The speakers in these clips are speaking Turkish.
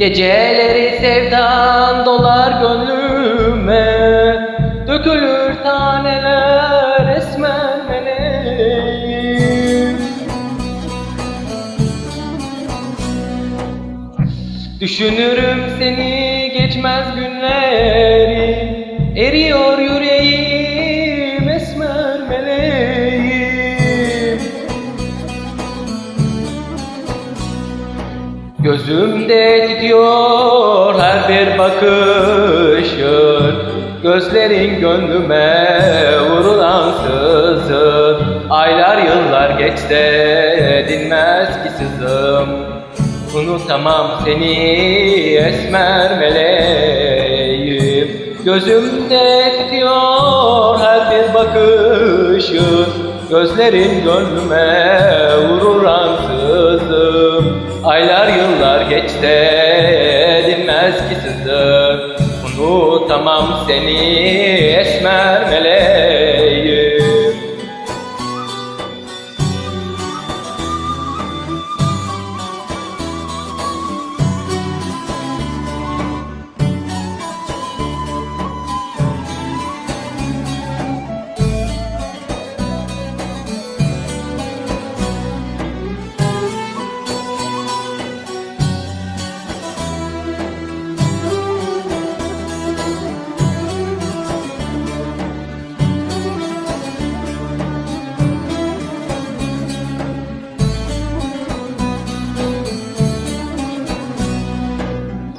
Geceleri sevdan dolar gönlüme Dökülür taneler esmer meleğim Düşünürüm seni geçmez günleri Eriyor Gözümde gidiyor her bir bakışın. Gözlerin gönlüme vurulan sızın Aylar yıllar geçse dinmez ki sızım. Unutamam seni esmer meleğim. Gözümde tutuyor her bir bakışın. Gözlerin gönlüme Aylar yıllar geçse dinmez ki sızım Unutamam seni esmer meleğim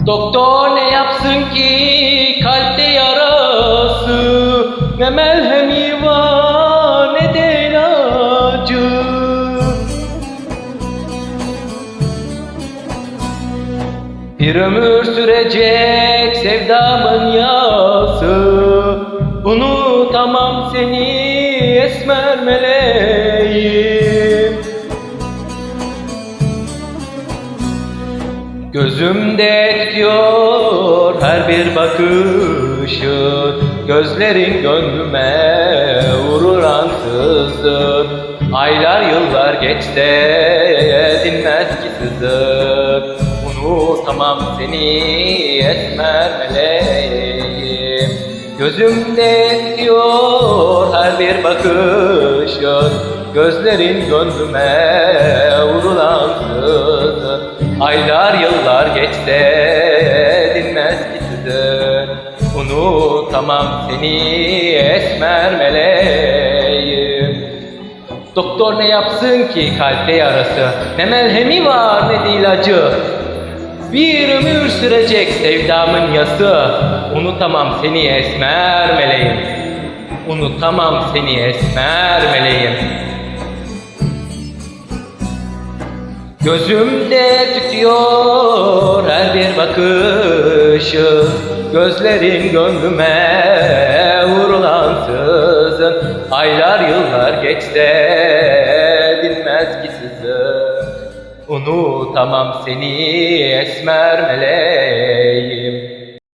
Doktor ne yapsın ki kalpte yarası? Ne merhemi var ne de ilacı. Bir ömür sürecek sevdamın yası. Unutamam seni esmer meleğim Gözümde tutuyor her bir bakışın Gözlerin gönlüme vurur ansızın Aylar yıllar geçse dinmez ki sızım Unutamam seni esmer meleğim. Gözümde tutuyor her bir bakışın Gözlerin gönlüme vurulan sızın Aylar yıllar geçse dinmez sizin Unutamam seni esmer meleğim. Doktor ne yapsın ki kalpte yarası? Ne melhemi var ne de ilacı. Bir ömür sürecek sevdamın yası. Unutamam seni esmer meleğim. Unutamam seni esmer meleğim Gözümde tutuyor her bir bakışı. Gözlerin gönlüme vurulan sızın. Aylar yıllar geçse dinmez ki sızın. Unutamam seni esmer meleğim